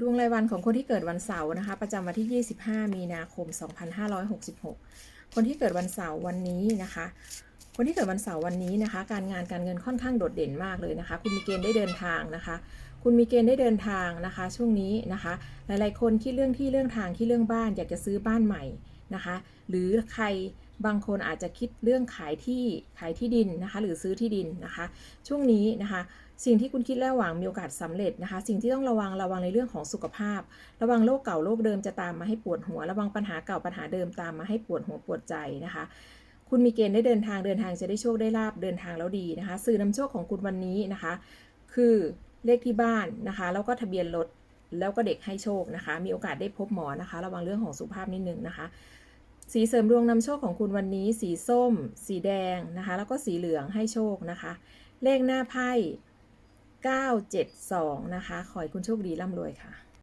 ดวงรายวันของคนที่เกิดวันเสาร์นะคะ ประจำวันที่ 25 มีนาคม 2566 คนที่เกิดวันเสาร์วันนี้นะคะ คนที่เกิดวันเสาร์วันนี้นะคะ การงานการเงินค่อนข้างโดดเด่นมากเลยนะคะ คุณมีเกณฑ์ได้เดินทางนะคะ คุณมีเกณฑ์ได้เดินทางนะคะ ช่วงนี้นะคะ หลายๆ คนคิดเรื่องที่เรื่องทางที่เรื่องบ้าน อยากจะซื้อบ้านใหม่นะคะ หรือใคร บางคนอาจจะคิดเรื่องขายที่ขายที่ดินนะคะ หรือซื้อที่ดินนะคะ ช่วงนี้นะคะ สิ่งที่คุณคิดและหวังมีโอกาสสำเร็จนะคะ สิ่งที่ต้องระวังระวังในเรื่องของสุขภาพ ระวังโรคเก่าโรคเดิมจะตามมาให้ปวดหัว ระวังปัญหาเก่าปัญหาเดิมตามมาให้ปวดหัวปวดใจนะคะคุณมีเกณฑ์ได้เดินทางเดินทางจะได้โชคได้ลาบเดินทางแล้วดีนะคะ สื่อนำโชคของคุณวันนี้นะคะ คือเลขที่บ้านนะคะ แล้วก็ทะเบียนรถแล้วก็เด็กให้โชคนะคะ มีโอกาสได้พบหมอนะคะ ระวังเรื่องของสุขภาพนิดนึงนะคะ สีเสริมดวงนำโชคของคุณวันนี้สีส้ม สีแดงนะคะ แล้วก็สีเหลืองให้โชคนะคะ เลขหน้าไพ่ 972 นะคะ ขอให้คุณโชคดีร่ำรวยค่ะ